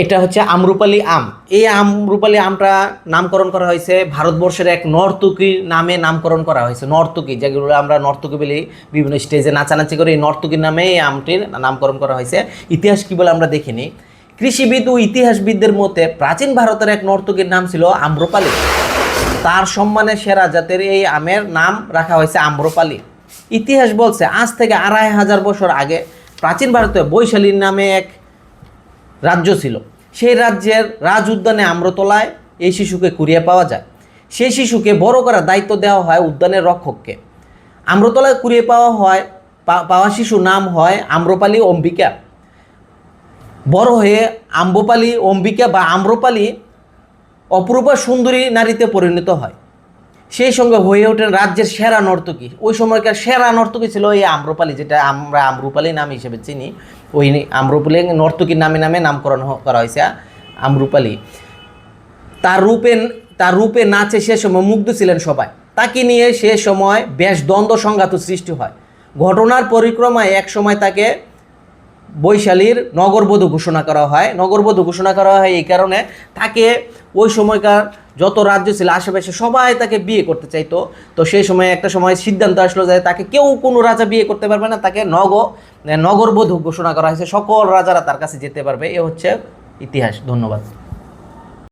এটা হচ্ছে আমরুপালি আম। এই আমরুপালি আমটা নামকরণ করা হয়েছে ভারতবর্ষের এক নর্তকীর নামে নামকরণ করা হয়েছে। নর্তকী, যেগুলো আমরা নর্তকী বলি, বিভিন্ন স্টেজে নাচানাচি করে এই নর্তকীর নামে এই আমটির নামকরণ করা হয়েছে। ইতিহাস কী বলে আমরা দেখিনি কৃষিবিদ ও ইতিহাসবিদদের মতে প্রাচীন ভারতের এক নর্তকীর নাম ছিল আম্রপালি। তার সম্মানে সেরা জাতের এই আমের নাম রাখা হয়েছে আম্রপালি। ইতিহাস বলছে, আজ থেকে আড়াই হাজার বছর আগে প্রাচীন ভারতে বৈশালীর নামে এক রাজ্য ছিল। সেই রাজ্যের রাজ উদ্যানে আম্রতলায় এই শিশুকে কুড়িয়ে পাওয়া যায়। সেই শিশুকে বড় করার দায়িত্ব দেওয়া হয় উদ্যানের রক্ষককে। আম্রতলায় কুড়িয়ে পাওয়া হয় পাওয়া শিশু নাম হয় আম্রপালি অম্বিকা। বড় হয়ে আম্বপালি অম্বিকা বা আম্রপালি অপরূপা সুন্দরী নারীতে পরিণত হয়। সেই সঙ্গে হয়ে ওঠেন রাজ্যের সেরা নর্তকী। ওই সময়কার সেরা নর্তকী ছিল এই আম্রপালি, যেটা আমরা আম্রপালি নাম হিসেবে চিনি। ওই আম্রপালি নর্তকীর নামে নামে নামকরণ করা হয়েছে আম্রপালি। তার রূপে তার রূপে নাচে সে সময় মুগ্ধ ছিলেন সবাই। তাকে নিয়ে সে সময় বেশ দ্বন্দ্ব সংঘাত সৃষ্টি হয়। ঘটনার পরিক্রমায় এক সময় তাকে বৈশালীর নগরবধূ ঘোষণা করা হয়। নগরবধূ ঘোষণা করা হয় এই কারণে তাকে ওই সময়কার যত রাজ্য ছিল, আশেপাশে সবাই তাকে বিয়ে করতে চাইতো। তো সেই সময় একটা সময় সিদ্ধান্ত আসলো যে তাকে কেউ কোনো রাজা বিয়ে করতে পারবে না, তাকে নগ নগরবধূ ঘোষণা করা হয়েছে। সকল রাজারা তার কাছে যেতে পারবে। এ হচ্ছে ইতিহাস। ধন্যবাদ।